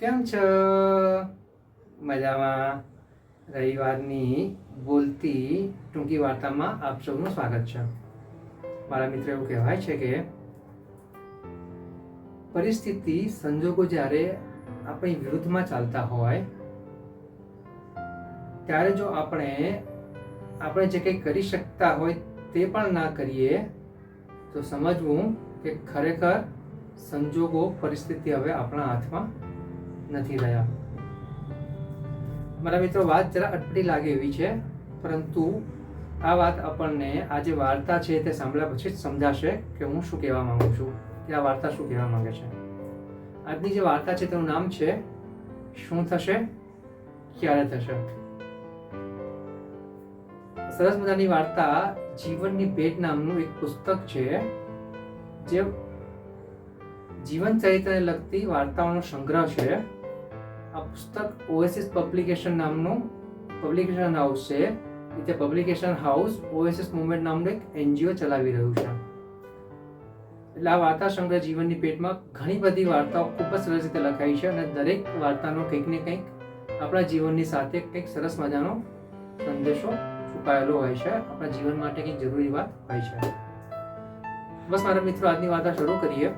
કેમ છો? મજામાં. રવિવારની બોલતી ટૂંકી વાર્તામાં આપ સૌનું સ્વાગત છે. મારા મિત્ર એવું કહેવાય છે કે, પરિસ્થિતિ સંજોગો જ્યારે આપણી વિરુદ્ધમાં ચાલતા હોય, ત્યારે જો આપણે આપણે જે કંઈ કરી શકતા હોય તે પણ ના કરીએ, તો સમજવું કે ખરેખર સંજોગો પરિસ્થિતિ હવે આપણા હાથમાં નથી રહ્યા. મારા મિત્રો, વાત જરા અટપટી લાગે એવી છે, પરંતુ આ વાત આપણને આ વાર્તા છે તે સાંભળ્યા પછી જ સમજાશે કે હું શું કહેવા માંગુ છું, કે આ વાર્તા શું કહેવા માંગે છે. આજની જે વાર્તા છે તેનું નામ છે, શું થશે, ક્યારે થશે? સરસ મજાની વાર્તા જીવનની ભેટ નામનું એક પુસ્તક છે, જે જીવન ચરિત્રને લગતી વાર્તાઓનો સંગ્રહ છે. આ પુસ્તક ઓએસિસ પબ્લિકેશન નામનું પબ્લિકેશન હાઉસ છે. તે પબ્લિકેશન હાઉસ ઓએસિસ મુવમેન્ટ નામનું એક એનજીઓ ચલાવી રહ્યું છે. એટલે આ વાર્તા સંગ્રહ જીવનની પેટમાં ઘણી બધી વાર્તાઓ ખૂબ જ સરસ રીતે લખાઈ છે અને દરેક વાર્તાનો કંઈક ને કંઈક આપણા જીવનની સાથે કંઈક સરસ મજાનો સંદેશો છુપાયેલો હોય છે. આપણા જીવન માટે કંઈક જરૂરી વાત હોય છે. બસ મારા મિત્રો, આજની વાર્તા શરૂ કરીએ.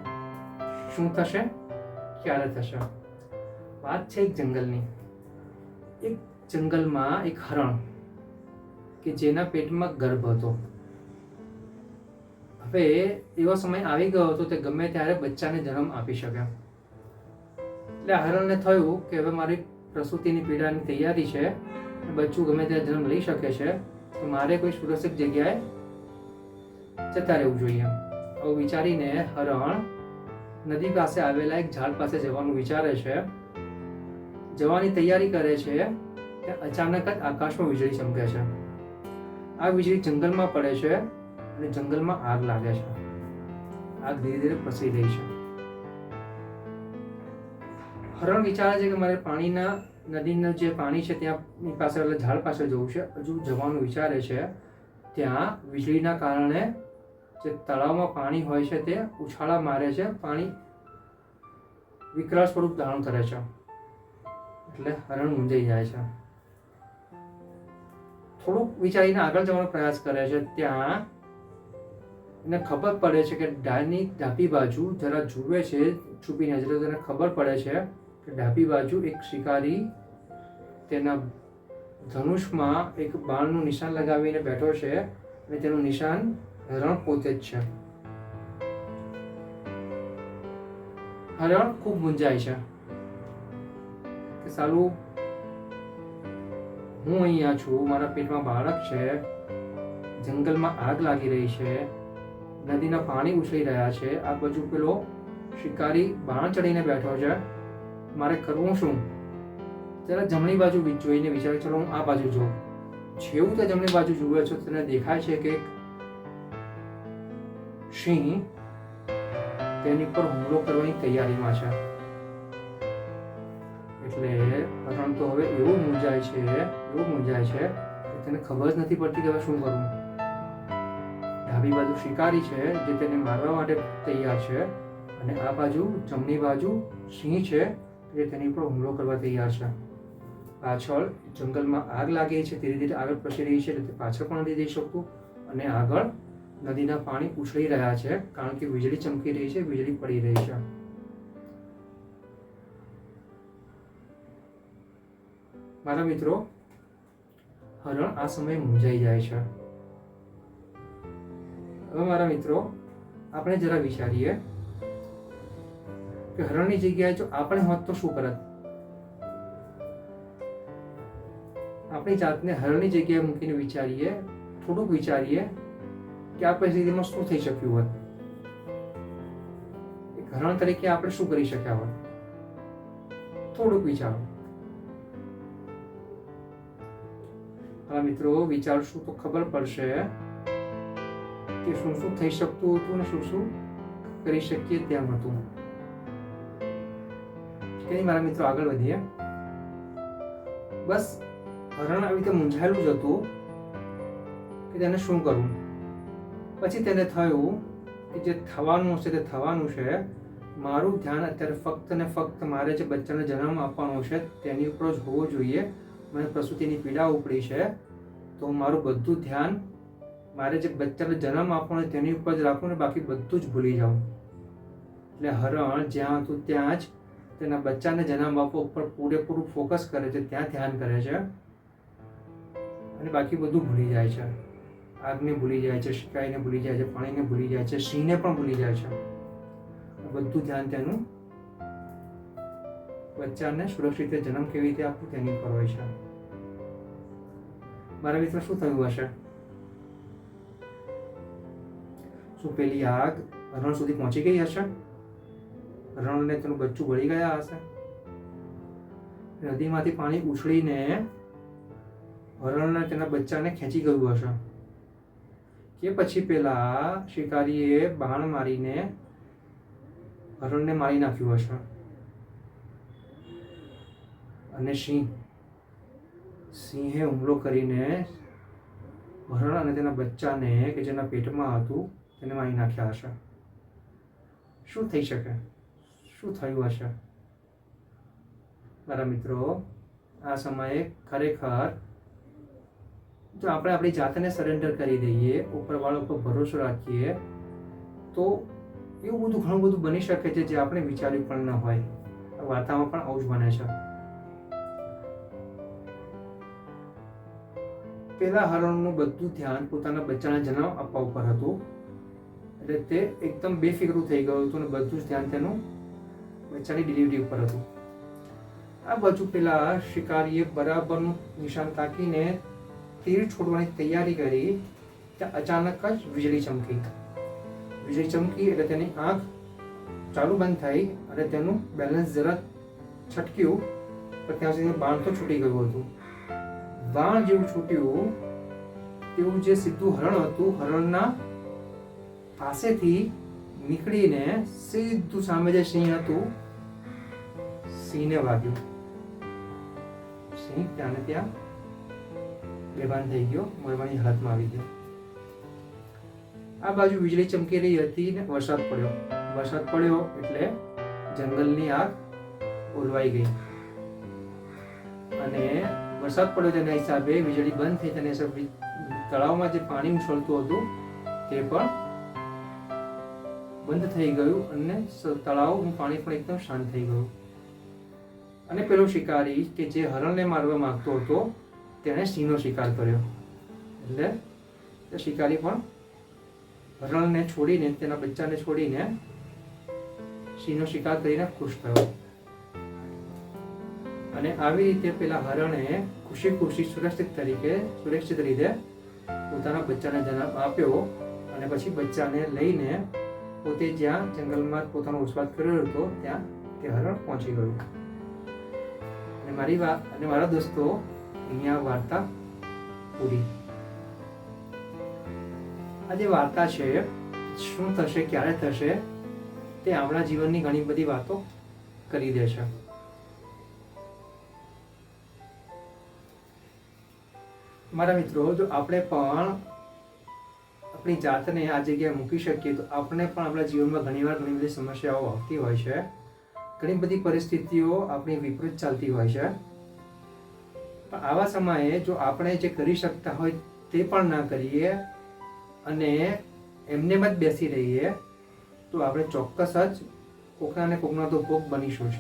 શું થશે? ક્યારે થશે? વાત છે એક જંગલની. એક જંગલમાં એક હરણ કે જેના પેટમાં ગર્ભ હતો. હવે એવો સમય આવી ગયો હતો તે ગમે ત્યારે બચ્ચાને જન્મ આપી શક્યા એટલે હરણને થયું કે હવે મારી પ્રસૂતિની પીડાની તૈયારી છે બચ્ચું ગમે ત્યારે જન્મ લઈ શકે છે, તો મારે કોઈ સુરક્ષિત જગ્યાએ જતા રહેવું જોઈએ. આવું વિચારીને હરણ નદી પાસે આવેલા એક ઝાડ પાસે જવાનું વિચારે છે. જવાની તૈયારી કરે છે ત્યાં અચાનક જ આકાશમાં વીજળી ચમકે છે. આ વીજળી જંગલમાં પડે છે અને જંગલમાં આગ લાગે છે. આગ ધીરે ધીરે પ્રસરી રહી છે. હરણ વિચારે છે કે મારે પાણીના નદીનું જે પાણી છે ત્યાં પાસે, એટલે ઝાડ પાસે જવું છે. હજુ જવાનું વિચારે છે. ત્યાં વીજળીના કારણે જે તળાવમાં પાણી હોય છે તે ઉછાળા મારે છે. પાણી વિકરાળ સ્વરૂપ ધારણ કરે છે. એટલે હરણ મૂંઝાઈ જાય છે. થોડુંક વિચારીને આગળ જવાનો પ્રયાસ કરે છે. ત્યાં એને ખબર પડે છે કે ડાની ડાબી બાજુ જરા જુએ છે, છુપી નજરે તેને ખબર પડે છે કે ડાબી બાજુ એક શિકારી તેના ધનુષમાં એક બાણનું નિશાન લગાવીને બેઠો છે અને તેનું નિશાન હરણ પોતે જ છે. હરણ ખૂબ મૂંઝાય છે. કે સાલું, હું અહીંયા છું, મારા પેટમાં બાળક છે, જંગલમાં આગ લાગી રહી છે, નદીના પાણી ઉછળી રહ્યા છે, આ બાજુ પેલો શિકારી બાણ ચડીને બેઠો છે, મારે કરવું શું? જરા જમણી બાજુ જોઈને વિચારે, ચલો, હું આ બાજુ જોઉં. જેવું તે જમણી બાજુ જુએ છે, તેને દેખાય છે કે સિંહ તેની પર હુમલો કરવાની તૈયારીમાં છે. એટલે હરણ તો હવે એવું મૂંઝાય છે, એવું મૂંઝાય છે કે તેને ખબર જ નથી પડતી કે હવે શું કરવું. ડાબી બાજુ શિકારી છે જે તેને મારવા માટે તૈયાર છે અને આ બાજુ જમણી બાજુ સિંહ છે જે તેની પર હુમલો કરવા તૈયાર છે. પાછળ જંગલમાં આગ લાગી છે, ધીરે ધીરે આગળ પ્રસરી રહી છે, એટલે પાછળ પણ નથી જઈ શકતું અને આગળ નદીના પાણી ઉછળી રહ્યા છે કારણ કે વીજળી ચમકી રહી છે, વીજળી પડી રહી છે. મારા મિત્રો, હરણ આ સમયે મૂંઝાઈ જાય છે. હવે મારા મિત્રો, આપણે જરા વિચારીએ કે હરણની જગ્યાએ જો આપણે હોત તો શું કરત? આપણી જાતને હરણની જગ્યાએ મૂકીને વિચારીએ, થોડુંક વિચારીએ કે આ પરિસ્થિતિમાં શું થઈ શક્યું હોત? હરણ તરીકે આપણે શું કરી શક્યા હોત? થોડુંક વિચારો. હા મિત્રો વિચારશું તો ખબર પડશે કે શું શું થઈ શકતું હતું ને શું શું કરી શકીએ તેમ હતું. કઈ મારા મિત્રો આગળ વધીએ. બસ હરણ આવી રીતે મૂંઝાયેલું જ હતું કે તેને શું કરવું પછી તેને થયું કે જે થવાનું છે તે થવાનું છે. મારું ધ્યાન અત્યારે ફક્ત ને ફક્ત મારે જે બચ્ચાને જન્મ આપવાનો છે તેની ઉપર જ હોવો જોઈએ. મને પ્રસૂતિની પીડા ઉપડી છે, તો મારું બધું ધ્યાન, મારે જે બચ્ચાને જન્મ આપવાનો તેની ઉપર જ રાખું ને બાકી બધું જ ભૂલી જાઉં. એટલે હરણ જ્યાં હતું ત્યાં જ તેના બચ્ચાને જન્મ આપવા ઉપર પૂરેપૂરું ફોકસ કરે છે, ત્યાં ધ્યાન કરે છે. અને બાકી બધું ભૂલી જાય છે. આગને ભૂલી જાય છે શિકાઈને ભૂલી જાય છે, પાણીને ભૂલી જાય છે, સિંહને પણ ભૂલી જાય છે. બધું ધ્યાન તેનું બચ્ચાને સુરક્ષિત જન્મ કેવી રીતે આપવું તેની પર હોય છે. મારા મિત્ર શું થયું હશે? શું પેલી આગ હરણ સુધી પહોંચી ગઈ હશે? હરણને તેનું બચ્ચું બળી ગયા હશે? નદીમાંથી પાણી ઉછળીને હરણને તેના બચ્ચાને ખેંચી ગયું હશે? કે પછી પેલા શિકારીએ બાણ મારીને હરણને મારી નાખ્યું હશે? અને સિંહ સિંહે હુમલો કરીને હરણ અને તેના બચ્ચાને કે જેના પેટમાં હતું, તેને મારી નાખ્યા હશે. શું થઈ શકે? શું થયું હશે? મારા મિત્રો, આ સમયે ખરેખર જો આપણે આપણી જાતને સરેન્ડર કરી દઈએ, ઉપરવાળા ઉપર ભરોસો રાખીએ, તો એવું બધું ઘણું બધું બની શકે છે જે આપણે વિચાર્યું પણ ન હોય. વાર્તામાં પણ આવું જ બને છે. પેલા હરણનું બધું ધ્યાન પોતાના બચ્ચાના જન્મ આપવા ઉપર હતું. એટલે તે એકદમ બેફિકરું થઈ ગયું હતું અને બધું જ ધ્યાન તેનું બચ્ચાની ડિલિવરી ઉપર હતું. આ બાજુ પેલા શિકારીએ બરાબરનું નિશાન તાકીને તીર છોડવાની તૈયારી કરી, ત્યાં અચાનક જ વીજળી ચમકી. વીજળી ચમકી એટલે તેની આંખ ચાલુ બંધ થઈ અને તેનું બેલેન્સ જરા છટક્યું, પણ ત્યાં સુધી બાણ તો છૂટી ગયું હતું. બાણ જેવું છૂટ્યું, તેવું જે સીધું હરણ હતું, હરણના પાસેથી નીકળીને સીધું સામે જે સિંહ હતું, સિંહને વાગ્યું. સિંહ ત્યાં ત્યાં બેભાન થઈ ગયો, મરવાની હાલતમાં આવી ગયો. આ બાજુ વીજળી ચમકી રહી હતી ને વરસાદ પડ્યો. વરસાદ પડ્યો એટલે જંગલની આગ ઓલવાઈ ગઈ. અને વરસાદ પડ્યો તેના હિસાબે વીજળી બંધ થઈ તેના તળાવમાં જે પાણી ઉછળતું હતું તે પણ બંધ થઈ ગયું અને તળાવનું પાણી પણ એકદમ શાંત થઈ ગયું. અને પેલો શિકારી કે જે હરણને મારવા માંગતો હતો, તેણે સિંહનો શિકાર કર્યો. એટલે શિકારી પણ હરણને છોડીને, તેના બચ્ચાને છોડીને સિંહનો શિકાર કરીને ખુશ થયો. અને આવી રીતે પેલા હરણે ખુશી ખુશી સુરક્ષિત તરીકે, સુરક્ષિત રીતે પોતાના બચ્ચાને જન્મ આપ્યો અને પછી બચ્ચાને લઈને પોતે જ્યાં જંગલમાં પોતાનો વસવાટ કર્યો હતો, ત્યાં તે હરણ પહોંચી ગયું. અને મારી વાત અને મારા દોસ્તો, અહીંયા વાર્તા પૂરી. આ જે વાર્તા છે, શું થશે, ક્યારે થશે, તે આપણા જીવનની ઘણી બધી વાતો કરી દે છે. મારા મિત્રો, જો આપણે પણ આપણી જાતને આ જગ્યાએ મૂકી શકીએ, તો આપણે પણ આપણા જીવનમાં ઘણીવાર ઘણી બધી સમસ્યાઓ આવતી હોય છે. ઘણી બધી પરિસ્થિતિઓ આપણી વિપરીત ચાલતી હોય છે. પણ આવા સમયે જો આપણે જે કરી શકતા હોય તે પણ ના કરીએ અને એમને જ બેસી રહીએ, તો આપણે ચોક્કસ જ કોકના ને કોકના તો ભોગ બનીશું જ.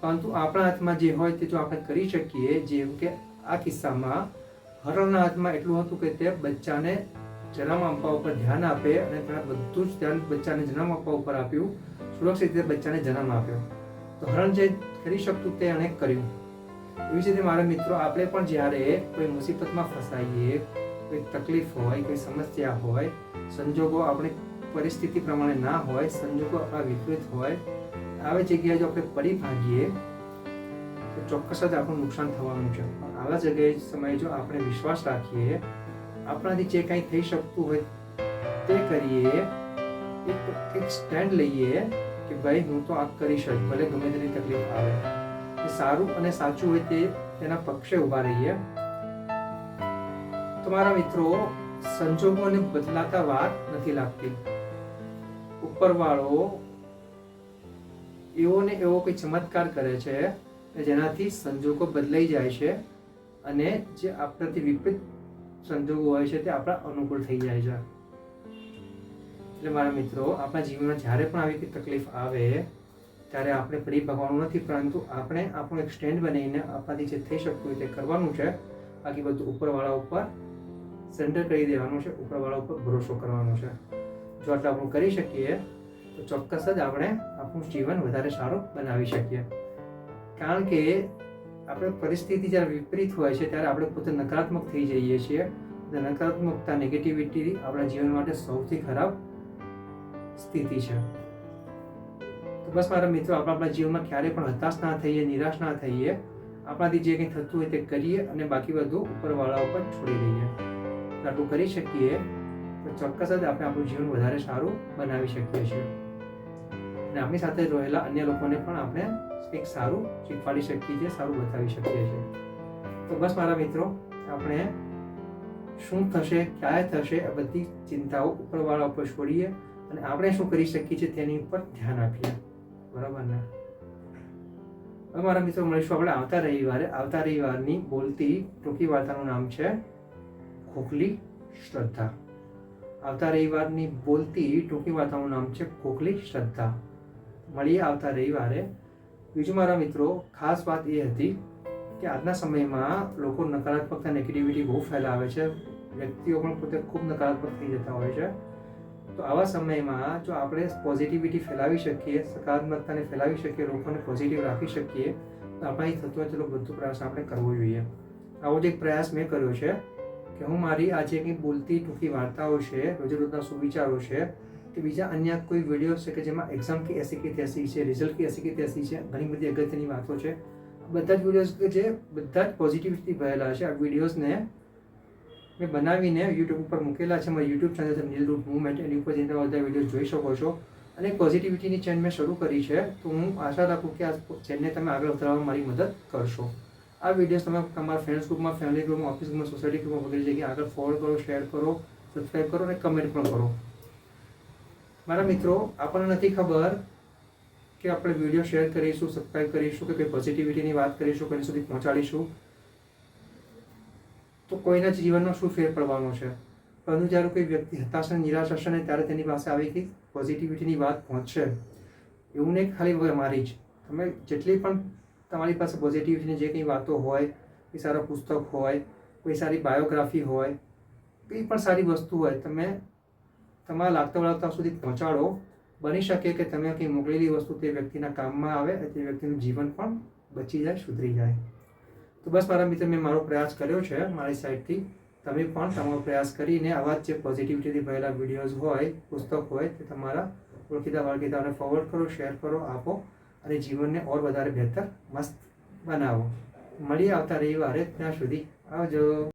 પરંતુ આપણા હાથમાં જે હોય તે જો આપણે કરી શકીએ, જેમ કે આ કિસ્સામાં હરણના હાથમાં એટલું હતું કે તે બચ્ચાને જન્મ આપવા ઉપર ધ્યાન આપે અને તેના બધું જ ધ્યાન બચ્ચાને જન્મ આપવા ઉપર આપ્યું. સુરક્ષિત રીતે બચ્ચાને જન્મ આપ્યો. તો હરણ જે કરી શકતું તે એણે કર્યું. એવી જ રીતે મારા મિત્રો, આપણે પણ જ્યારે કોઈ મુસીબતમાં ફસાઈએ, કોઈ તકલીફ હોય, કોઈ સમસ્યા હોય, સંજોગો આપણી પરિસ્થિતિ પ્રમાણે ના હોય, સંજોગો આપણા વિપરીત હોય, આવી જગ્યાએ જો આપણે પડી ભાગીએ તો ચોક્કસ જ આપણું નુકસાન થવાનું છે. પણ આવા જગ્યાએ સમયે જો આપણે વિશ્વાસ રાખીએ, આપણાથી જે કંઈ થઈ શકતું હોય તે કરીએ, એક એક સ્ટેન્ડ લઈએ કે ભાઈ હું તો આ કરી જ, ભલે ગમે તેની તકલીફ આવે. એ સારું અને સાચું હોય તે તેના પક્ષે ઊભા રહીએ. તમારા મિત્રો સંજોગોને બદલાતા વાત નથી લાગતી. ઉપરવાળો એવો ને એવો કોઈ ચમત્કાર કરે છે જેનાથી સંજોગો બદલાઈ જાય છે અને જે આપણાથી વિપરીત સંજોગો હોય છે તે આપણા અનુકૂળ થઈ જાય છે. એટલે મારા મિત્રો, આપણા જીવનમાં જ્યારે પણ આવી તકલીફ આવે, ત્યારે આપણે પડી ભગવાનું નથી, પરંતુ આપણે આપણું એક સ્ટેન્ડ બનાવીને આપણાથી જે થઈ શકતું હોય તે કરવાનું છે. બાકી બધું ઉપરવાળા ઉપર સેન્ટર કરી દેવાનું છે, ઉપરવાળા ઉપર ભરોસો કરવાનો છે. જો આટલું આપણું કરી શકીએ, તો ચોક્કસ જ આપણે આપણું જીવન વધારે સારું બનાવી શકીએ. કારણ કે આપણે પરિસ્થિતિ જ્યારે વિપરીત હોય છે, ત્યારે આપણે પોતે નકારાત્મક થઈ જઈએ છીએ. અને નકારાત્મકતા નેગેટિવિટી આપણા જીવન માટે સૌથી ખરાબ સ્થિતિ છે. તો બસ મારા મિત્રો, આપણે આપણા જીવનમાં ક્યારેય પણ હતાશ ના થઈએ, નિરાશ ના થઈએ. આપણાથી જે કંઈ થતું હોય તે કરીએ અને બાકી બધું ઉપરવાળા ઉપર છોડી દઈએ. આટલું કરી શકીએ, તો ચોક્કસ જ આપણે આપણું જીવન વધારે સારું બનાવી શકીએ છીએ. અને આપણી સાથે રહેલા અન્ય લોકોને પણ આપણે કંઈક સારું શીખવાડી શકીએ છીએ, સારું બતાવી શકીએ છીએ. તો બસ મારા મિત્રો, આપણે શું થશે, ક્યારે થશે, આ બધી ચિંતાઓ ઉપરવાળા ઉપર છોડીએ અને આપણે શું કરી શકીએ છીએ તેની ઉપર ધ્યાન આપીએ. બરાબર ને? હવે મારા મિત્રો, મળીશું આપણે આવતા રવિવારે. આવતા રવિવારની બોલતી, ટૂંકી વાર્તાનું નામ છે ખોખલી શ્રદ્ધા. આવતા રવિવારની બોલતી, ટૂંકી વાર્તાનું નામ છે ખોખલી શ્રદ્ધા. મળીએ આવતા રવિવારે. બીજું મારા મિત્રો, ખાસ વાત એ હતી કે આજના સમયમાં લોકો નકારાત્મકતા નેગેટિવિટી બહુ ફેલાવે છે. વ્યક્તિઓ પણ પોતે ખૂબ નકારાત્મક થઈ જતા હોય છે. તો આવા સમયમાં જો આપણે પોઝિટિવિટી ફેલાવી શકીએ, સકારાત્મકતાને ફેલાવી શકીએ, લોકોને પોઝિટિવ રાખી શકીએ, તો આપણાથી થતો હોય તેટલો બધો પ્રયાસ આપણે કરવો જોઈએ. આવો જ એક પ્રયાસ મેં કર્યો છે કે હું મારી આજે કંઈ બોલતી ટૂંકી વાર્તાઓ છે, રોજે રોજના સુવિચારો છે કે બીજા અન્ય કોઈ વીડિયો છે કે જેમાં એક્ઝામ કે એસી કે તેસી છે રિઝલ્ટ કે એસી કે તેસી છે, ઘણી બધી અગત્યની વાતો છે. બધા જ વિડીયોઝ કે જે બધા જ પોઝિટિવિટી ભરેલા છે. આ વિડીયોઝને મેં બનાવીને યુટ્યુબ ઉપર મૂકેલા છે. મારી યુટ્યુબ ચેનલ છે નીલ રૂટ મુવમેન્ટ એની ઉપર જઈને બધા વીડિયો જોઈ શકો છો. અને પોઝિટિવિટીની ચેન મેં શરૂ કરી છે. તો હું આશા રાખું કે આ ચેનને તમે આગળ વધારવામાં મારી મદદ કરશો. આ વિડીયોઝ તમે તમારા ફ્રેન્ડ્સ ગ્રુપમાં ફેમિલી ગ્રુપમાં ઓફિસ ગ્રુપમાં સોસાયટી ગ્રુપમાં વગેરે જગ્યાએ આગળ ફોરવર્ડ કરો શેર કરો સબસ્ક્રાઈબ કરો અને કમેન્ટ પણ કરો. મારા મિત્રો, આપણને નથી ખબર કે આપણે વીડિયો શેર કરીશું સબસ્ક્રાઈબ કરીશું કે કોઈ પોઝિટિવિટીની વાત કરીશું કોઈની સુધી પહોંચાડીશું. તો કોઈના જીવનમાં શું ફેર પડવાનો છે? પરંતુ જ્યારે કોઈ વ્યક્તિ હતાશ અને નિરાશ હશે ને, ત્યારે તેની પાસે આવી કે પોઝિટિવિટીની વાત પહોંચશે. એવું નહીં ખાલી મારી જ. તમે જેટલી પણ તમારી પાસે પોઝિટિવિટીની જે કંઈ વાતો હોય, કોઈ સારા પુસ્તક હોય, કોઈ સારી બાયોગ્રાફી હોય, કંઈ પણ સારી વસ્તુ હોય, તમે તમારા લાગતા વળગતા સુધી પહોંચાડો. બની શકે કે તમે કંઈ મોકલેલી વસ્તુ તે વ્યક્તિના કામમાં આવે તે વ્યક્તિનું જીવન પણ બચી જાય, સુધરી જાય. તો બસ મારા મિત્ર, મેં મારો પ્રયાસ કર્યો છે મારી સાઈડથી. તમે પણ તમારો પ્રયાસ કરીને આવા જ જે પોઝિટિવિટીથી ભરેલા વિડીયોઝ હોય, પુસ્તક હોય, તે તમારા ઓળખીતા વળખીતાઓને ફોરવર્ડ કરો શેર કરો, આપો અને જીવનને ઓર વધારે બહેતર મસ્ત બનાવો. મળીએ આવતા રવિવારે ત્યાં સુધી. આવજો.